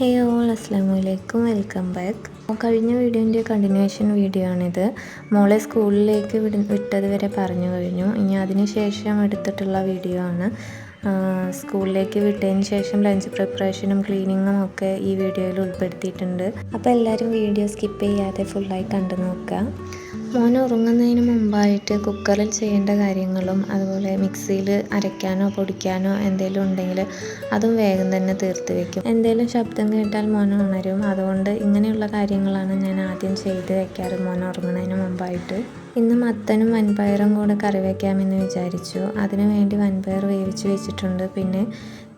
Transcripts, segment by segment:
ഹേ all അസ്സാം welcome back. കഴിഞ്ഞ വീഡിയോന്റെ കണ്ടിന്യൂഷൻ വീഡിയോ ആണിത്. മോളെ സ്കൂളിലേക്ക് വിട വിട്ടത് വരെ പറഞ്ഞു കഴിഞ്ഞു. ഇനി അതിന് ശേഷം എടുത്തിട്ടുള്ള വീഡിയോ ആണ്. സ്കൂളിലേക്ക് വിട്ടതിന് ശേഷം ലഞ്ച് പ്രിപ്പറേഷനും ക്ലീനിങ്ങും ഒക്കെ ഈ വീഡിയോയിൽ ഉൾപ്പെടുത്തിയിട്ടുണ്ട്. അപ്പോൾ എല്ലാവരും വീഡിയോ സ്കിപ്പ് ചെയ്യാതെ ഫുള്ളായി കണ്ടു നോക്കുക. മോൻ ഉറങ്ങുന്നതിന് മുമ്പായിട്ട് കുക്കറിൽ ചെയ്യേണ്ട കാര്യങ്ങളും അതുപോലെ മിക്സിയിൽ അരയ്ക്കാനോ പൊടിക്കാനോ എന്തെങ്കിലും ഉണ്ടെങ്കിൽ അതും വേഗം തന്നെ തീർത്ത് വെക്കും. എന്തെങ്കിലും ശബ്ദം കേട്ടാൽ മോൻ ഉണരും. അതുകൊണ്ട് ഇങ്ങനെയുള്ള കാര്യങ്ങളാണ് ഞാൻ ആദ്യം ചെയ്ത് വെക്കാറ് മോൻ ഉറങ്ങുന്നതിന് മുമ്പായിട്ട്. ഇന്ന് മത്തനും വൻപയറും കൂടെ കറി വയ്ക്കാമെന്ന് വിചാരിച്ചു. അതിനു വേണ്ടി വൻപയർ വേവിച്ച് വെച്ചിട്ടുണ്ട്. പിന്നെ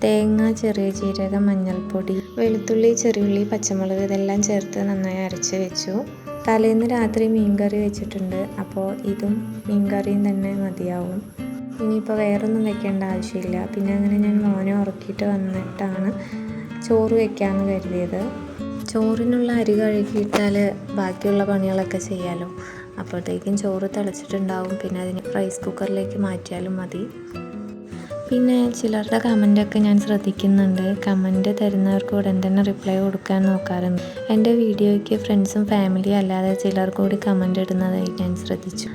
തേങ്ങ ചെറിയ ജീരകം മഞ്ഞൾപ്പൊടി വെളുത്തുള്ളി ചെറിയുള്ളി പച്ചമുളക് ഇതെല്ലാം ചേർത്ത് നന്നായി അരച്ച് വെച്ചു. തലേന്ന് രാത്രി മീൻകറി വെച്ചിട്ടുണ്ട്. അപ്പോൾ ഇതും മീൻകറിയും തന്നെ മതിയാവും. ഇനിയിപ്പോൾ വേറൊന്നും വെക്കേണ്ട ആവശ്യമില്ല. പിന്നെ അങ്ങനെ ഞാൻ മോനെ ഉറക്കിയിട്ട് വന്നിട്ടാണ് ചോറ് വെക്കാമെന്ന് കരുതിയത്. ചോറിനുള്ള അരി കഴുകിയിട്ടാൽ ബാക്കിയുള്ള പണികളൊക്കെ ചെയ്യാമല്ലോ അപ്പോഴത്തേക്കും ചോറ് തിളച്ചിട്ടുണ്ടാവും. പിന്നെ അതിന് റൈസ് കുക്കറിലേക്ക് മാറ്റിയാലും മതി. പിന്നെ ചിലരുടെ കമന്റൊക്കെ ഞാൻ ശ്രദ്ധിക്കുന്നുണ്ട്. കമന്റ് തരുന്നവർക്ക് ഉടൻ തന്നെ റിപ്ലൈ കൊടുക്കാൻ നോക്കാറുണ്ട്. എന്റെ വീഡിയോയ്ക്ക് ഫ്രണ്ട്സും ഫാമിലിയും അല്ലാതെ ചിലർ കൂടി കമന്റ് ഇടുന്നതായി ഞാൻ ശ്രദ്ധിച്ചു.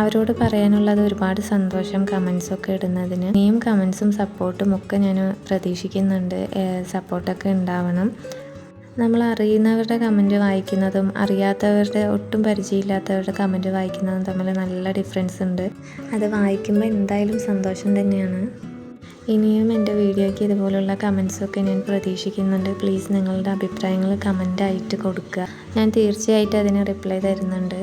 അവരോട് പറയാനുള്ളത് ഒരുപാട് സന്തോഷം കമൻസൊക്കെ ഇടുന്നതിന്. ഇനിയും കമൻസും സപ്പോർട്ടും ഒക്കെ ഞാൻ പ്രതീക്ഷിക്കുന്നുണ്ട്. സപ്പോർട്ടൊക്കെ ഉണ്ടാവണം. നമ്മൾ അറിയുന്നവരുടെ കമന്റ് വായിക്കുന്നതും അറിയാത്തവരുടെ ഒട്ടും പരിചയമില്ലാത്തവരുടെ കമന്റ് വായിക്കുന്നതും തമ്മിൽ നല്ല ഡിഫറൻസ് ഉണ്ട്. അത് വായിക്കുമ്പോൾ എന്തായാലും സന്തോഷം തന്നെയാണ്. ഇനിയും എന്റെ വീഡിയോയ്ക്ക് ഇതുപോലുള്ള കമൻസൊക്കെ ഞാൻ പ്രതീക്ഷിക്കുന്നുണ്ട്. പ്ലീസ് നിങ്ങളുടെ അഭിപ്രായങ്ങൾ കമന്റായിട്ട് കൊടുക്കുക. ഞാൻ തീർച്ചയായിട്ടും അതിന് റിപ്ലൈ തരുന്നുണ്ട്.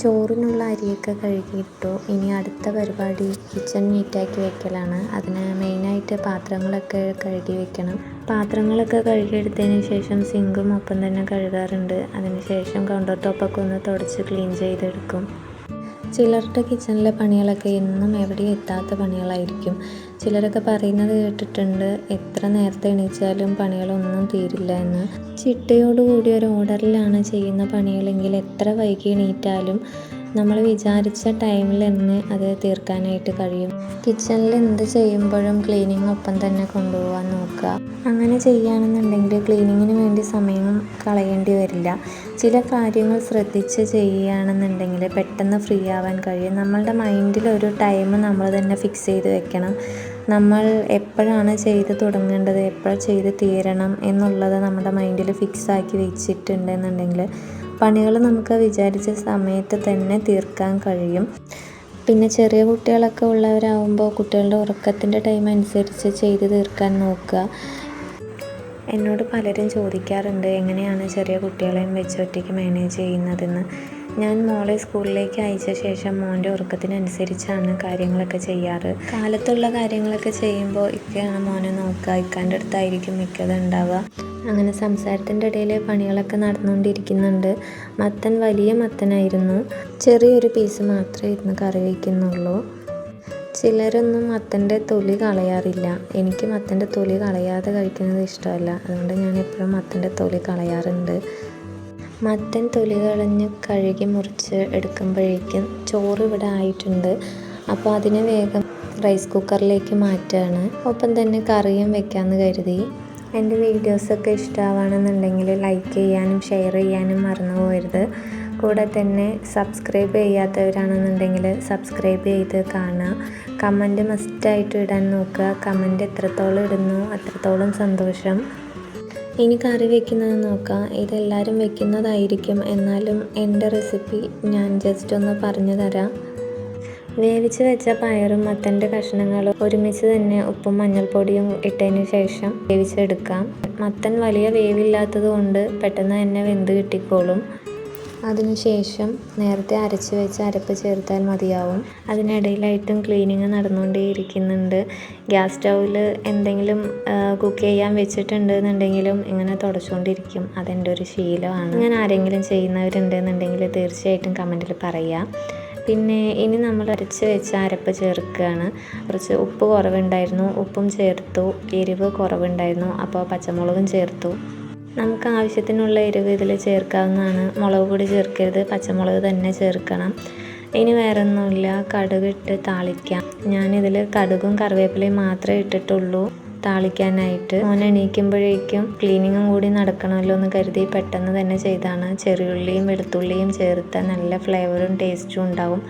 ചോറിനുള്ള അരിയൊക്കെ കഴുകിയിട്ടു. ഇനി അടുത്ത പരിപാടി കിച്ചൺ നീറ്റാക്കി വെക്കലാണ്. അതിന് മെയിനായിട്ട് പാത്രങ്ങളൊക്കെ കഴുകി വെക്കണം. പാത്രങ്ങളൊക്കെ കഴുകിയെടുത്തതിന് ശേഷം സിങ്കും ഒപ്പം തന്നെ കഴുകാറുണ്ട്. അതിനുശേഷം കൗണ്ടർ ടോപ്പൊക്കെ ഒന്ന് തുടച്ച് ക്ലീൻ ചെയ്തെടുക്കും. ചിലരുടെ കിച്ചണിലെ പണികളൊക്കെ എന്നും എവിടെയും എത്താത്ത പണികളായിരിക്കും. ചിലരൊക്കെ പറയുന്നത് കേട്ടിട്ടുണ്ട് എത്ര നേരത്തെ എണീച്ചാലും പണികളൊന്നും തീരില്ല എന്ന്. ചിട്ടയോടുകൂടി ഒരു ഓർഡറിലാണ് ചെയ്യുന്ന പണികളെങ്കിൽ എത്ര വൈകി എണീറ്റാലും നമ്മൾ വിചാരിച്ച ടൈമിൽ തന്നെ അത് തീർക്കാനായിട്ട് കഴിയും. കിച്ചണിൽ എന്ത് ചെയ്യുമ്പോഴും ക്ലീനിങ് ഒപ്പം തന്നെ കൊണ്ടുപോകാൻ നോക്കുക. അങ്ങനെ ചെയ്യുകയാണെന്നുണ്ടെങ്കിൽ ക്ലീനിങ്ങിന് വേണ്ടി സമയം കളയേണ്ടി വരില്ല. ചില കാര്യങ്ങൾ ശ്രദ്ധിച്ച് ചെയ്യുകയാണെന്നുണ്ടെങ്കിൽ പെട്ടെന്ന് ഫ്രീ ആവാൻ കഴിയും. നമ്മളുടെ മൈൻഡിൽ ഒരു ടൈം നമ്മൾ തന്നെ ഫിക്സ് ചെയ്ത് വെക്കണം. നമ്മൾ എപ്പോഴാണ് ചെയ്ത് തുടങ്ങേണ്ടത് എപ്പോഴാണ് ചെയ്ത് തീരണം എന്നുള്ളത് നമ്മുടെ മൈൻഡിൽ ഫിക്സ് ആക്കി വെച്ചിട്ടുണ്ടെന്നുണ്ടെങ്കിൽ പണികൾ നമുക്ക് വിചാരിച്ച സമയത്ത് തന്നെ തീർക്കാൻ കഴിയും. പിന്നെ ചെറിയ കുട്ടികളൊക്കെ ഉള്ളവരാകുമ്പോൾ കുട്ടികളുടെ ഉറക്കത്തിന്റെ ടൈം അനുസരിച്ച് ചെയ്ത് തീർക്കാൻ നോക്കുക. എന്നോട് പലരും ചോദിക്കാറുണ്ട് എങ്ങനെയാണ് ചെറിയ കുട്ടികളെയും വെച്ച് ഒറ്റയ്ക്ക് മാനേജ് ചെയ്യുന്നതെന്ന്? ഞാൻ മോളെ സ്കൂളിലേക്ക് അയച്ച ശേഷം മോന്റെ ഉറക്കത്തിനനുസരിച്ചാണ് കാര്യങ്ങളൊക്കെ ചെയ്യാറ്. കാലത്തുള്ള കാര്യങ്ങളൊക്കെ ചെയ്യുമ്പോൾ ഇക്കയാണ് മോനെ നോക്കുക. ഇക്കാന്റെ അടുത്തായിരിക്കും മിക്കത് ഉണ്ടാവുക. അങ്ങനെ സംസാരത്തിന്റെ ഇടയിൽ പണികളൊക്കെ നടന്നുകൊണ്ടിരിക്കുന്നുണ്ട്. മത്തൻ വലിയ മത്തനായിരുന്നു. ചെറിയൊരു പീസ് മാത്രമേ ഇരുന്ന് കറി വയ്ക്കുന്നുള്ളൂ. ചിലരൊന്നും മത്തന്റെ തൊലി കളയാറില്ല. എനിക്ക് മത്തന്റെ തൊലി കളയാതെ കഴിക്കുന്നത് ഇഷ്ടമല്ല. അതുകൊണ്ട് ഞാൻ എപ്പോഴും മത്തന്റെ തൊലി കളയാറുണ്ട്. മത്തൻ തൊലി കളഞ്ഞ് കഴുകി മുറിച്ച് എടുക്കുമ്പോഴേക്കും ചോറ് ഇവിടെ ആയിട്ടുണ്ട്. അപ്പോൾ അതിനെ വേഗം റൈസ് കുക്കറിലേക്ക് മാറ്റുകയാണ്. ഒപ്പം തന്നെ കറിയും വെക്കാമെന്ന് കരുതി. എന്റെ വീഡിയോസൊക്കെ ഇഷ്ടമാവുകയാണെന്നുണ്ടെങ്കിൽ ലൈക്ക് ചെയ്യാനും ഷെയർ ചെയ്യാനും മറന്നു പോകരുത്. കൂടെ തന്നെ സബ്സ്ക്രൈബ് ചെയ്യാത്തവരാണെന്നുണ്ടെങ്കിൽ സബ്സ്ക്രൈബ് ചെയ്ത് കാണുക. കമന്റ് മസ്റ്റായിട്ട് ഇടാൻ നോക്കുക. കമന്റ് എത്രത്തോളം ഇടുന്നു അത്രത്തോളം സന്തോഷം. ഇനി കറി വെക്കുന്നത് നോക്കാം. ഇതെല്ലാവരും വെക്കുന്നതായിരിക്കും. എന്നാലും എന്റെ റെസിപ്പി ഞാൻ ജസ്റ്റ് ഒന്ന് പറഞ്ഞു തരാം. വേവിച്ച് വെച്ച പയറും മത്തന്റെ കഷ്ണങ്ങളും ഒരുമിച്ച് തന്നെ ഉപ്പും മഞ്ഞൾപ്പൊടിയും ഇട്ടതിന് ശേഷം വേവിച്ചെടുക്കാം. മത്തൻ വലിയ വേവില്ലാത്തത് കൊണ്ട് പെട്ടെന്ന് തന്നെ വെന്ത് കിട്ടിക്കോളും. അതിനുശേഷം നേരത്തെ അരച്ച് വെച്ച അരപ്പ് ചേർത്താൽ മതിയാവും. അതിനിടയിലായിട്ടും ക്ലീനിങ് നടന്നുകൊണ്ടേയിരിക്കുന്നുണ്ട് ഗ്യാസ് സ്റ്റൗവിൽ എന്തെങ്കിലും കുക്ക് ചെയ്യാൻ വെച്ചിട്ടുണ്ട് എന്നുണ്ടെങ്കിലും ഇങ്ങനെ തുടച്ചുകൊണ്ടിരിക്കും. അതെന്റെ ഒരു ശീലമാണ്. ഇങ്ങനെ ആരെങ്കിലും ചെയ്യുന്നവരുണ്ടെന്നുണ്ടെങ്കിൽ തീർച്ചയായിട്ടും കമന്റിൽ പറയാം. പിന്നെ ഇനി നമ്മൾ അരച്ച് വെച്ച അരപ്പ് ചേർക്കുകയാണ്. കുറച്ച് ഉപ്പ് കുറവുണ്ടായിരുന്നു. ഉപ്പും ചേർത്തു. എരിവ് കുറവുണ്ടായിരുന്നു. അപ്പോൾ പച്ചമുളകും ചേർത്തു. നമുക്ക് ആവശ്യത്തിനുള്ള എരിവ് ഇതിൽ ചേർക്കാവുന്നതാണ്. മുളക് പൊടി ചേർക്കരുത് പച്ചമുളക് തന്നെ ചേർക്കണം. ഇനി വേറെ ഒന്നുമില്ല കടുക് ഇട്ട് താളിക്കാം. ഞാനിതിൽ കടുകും കറിവേപ്പിലയും മാത്രമേ ഇട്ടിട്ടുള്ളൂ താളിക്കാനായിട്ട്. മോൻ എണീക്കുമ്പോഴേക്കും ക്ലീനിങ്ങും കൂടി നടക്കണമല്ലോ എന്ന് കരുതി പെട്ടെന്ന് തന്നെ ചെയ്താണ്. ചെറിയുള്ളിയും വെളുത്തുള്ളിയും ചേർത്ത നല്ല ഫ്ലേവറും ടേസ്റ്റും ഉണ്ടാവും.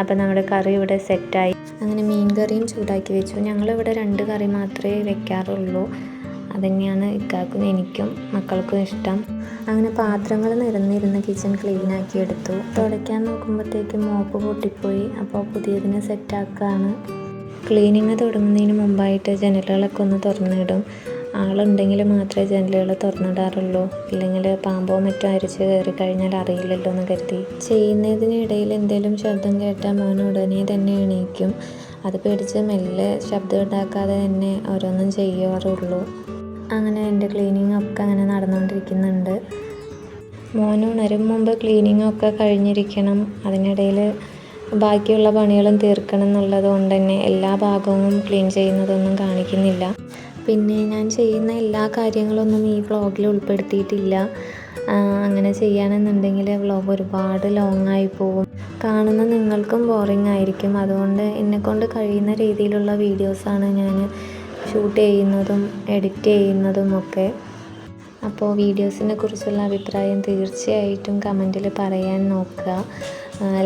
അപ്പം നമ്മുടെ കറി ഇവിടെ സെറ്റായി. അങ്ങനെ മീൻ കറിയും ചൂടാക്കി വെച്ചു. ഞങ്ങളിവിടെ രണ്ട് കറി മാത്രമേ വെക്കാറുള്ളൂ. അതുതന്നെയാണ് ഇക്കാക്കും എനിക്കും മക്കൾക്കും ഇഷ്ടം. അങ്ങനെ പാത്രങ്ങൾ നിരന്നിരുന്ന് കിച്ചൺ ക്ലീനാക്കി എടുത്തു. തുടയ്ക്കാൻ നോക്കുമ്പോഴത്തേക്കും മോപ്പ് പൊട്ടിപ്പോയി. അപ്പോൾ പുതിയതിനെ സെറ്റാക്കുകയാണ് ക്ലീനിങ് തുടങ്ങുന്നതിന് മുമ്പായിട്ട് ജനലുകളൊക്കെ ഒന്ന് തുറന്നിടും. ആളുണ്ടെങ്കിൽ മാത്രമേ ജനലുകൾ തുറന്നിടാറുള്ളൂ. ഇല്ലെങ്കിൽ പാമ്പോ മറ്റോ അരിച്ച് കയറി കഴിഞ്ഞാൽ അറിയില്ലല്ലോ എന്ന് കരുതി. ചെയ്യുന്നതിനിടയിൽ എന്തെങ്കിലും ശബ്ദം കേട്ടാൽ മോൻ ഉടനെ തന്നെ എണീക്കും. അത് പേടിച്ച് മെല്ലെ ശബ്ദം ഉണ്ടാക്കാതെ തന്നെ ഓരോന്നും ചെയ്യാറുള്ളൂ. അങ്ങനെ എന്റെ ക്ലീനിങ് ഒക്കെ അങ്ങനെ നടന്നുകൊണ്ടിരിക്കുന്നുണ്ട്. മോൻ ഉണരും മുമ്പ് ക്ലീനിങ് ഒക്കെ കഴിഞ്ഞിരിക്കണം. അതിനിടയിൽ ബാക്കിയുള്ള പണികളും തീർക്കണം എന്നുള്ളത് കൊണ്ട് തന്നെ എല്ലാ ഭാഗവും ക്ലീൻ ചെയ്യുന്നതൊന്നും കാണിക്കുന്നില്ല. പിന്നെ ഞാൻ ചെയ്യുന്ന എല്ലാ കാര്യങ്ങളൊന്നും ഈ വ്ളോഗിൽ ഉൾപ്പെടുത്തിയിട്ടില്ല. അങ്ങനെ ചെയ്യുകയാണെന്നുണ്ടെങ്കിൽ വ്ളോഗ് ഒരുപാട് ലോങ് ആയി പോകും. കാണുന്ന നിങ്ങൾക്കും ബോറിംഗ് ആയിരിക്കും. അതുകൊണ്ട് എന്നെക്കൊണ്ട് കഴിയുന്ന രീതിയിലുള്ള വീഡിയോസാണ് ഞാൻ ഷൂട്ട് ചെയ്യുന്നതും എഡിറ്റ് ചെയ്യുന്നതും ഒക്കെ അപ്പോൾ വീഡിയോസിനെ കുറിച്ചുള്ള അഭിപ്രായം തീർച്ചയായിട്ടും കമന്റിൽ പറയാൻ നോക്കുക.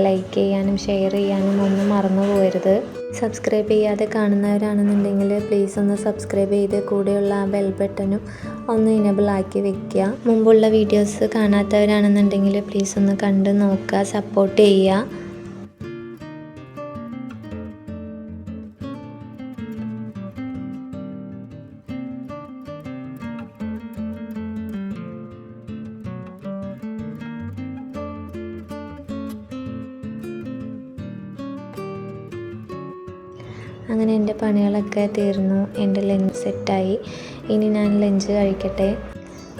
ലൈക്ക് ചെയ്യാനും ഷെയർ ചെയ്യാനും ഒന്നും മറന്നു പോകരുത്. സബ്സ്ക്രൈബ് ചെയ്യാതെ കാണുന്നവരാണെന്നുണ്ടെങ്കിൽ പ്ലീസ് ഒന്ന് സബ്സ്ക്രൈബ് ചെയ്ത് കൂടെയുള്ള ആ ബെൽ ബട്ടണും ഒന്ന് ഇനബിൾ ആക്കി വെക്കുക. മുമ്പുള്ള വീഡിയോസ് കാണാത്തവരാണെന്നുണ്ടെങ്കിൽ പ്ലീസ് ഒന്ന് കണ്ട് നോക്കുക സപ്പോർട്ട് ചെയ്യുക. അങ്ങനെ എന്റെ പണികളൊക്കെ തീർന്നു. എന്റെ ലഞ്ച് സെറ്റായി. ഇനി ഞാൻ ലഞ്ച് കഴിക്കട്ടെ.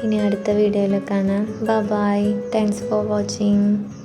ഇനി അടുത്ത വീഡിയോയിൽ കാണാം. Bye thanks for watching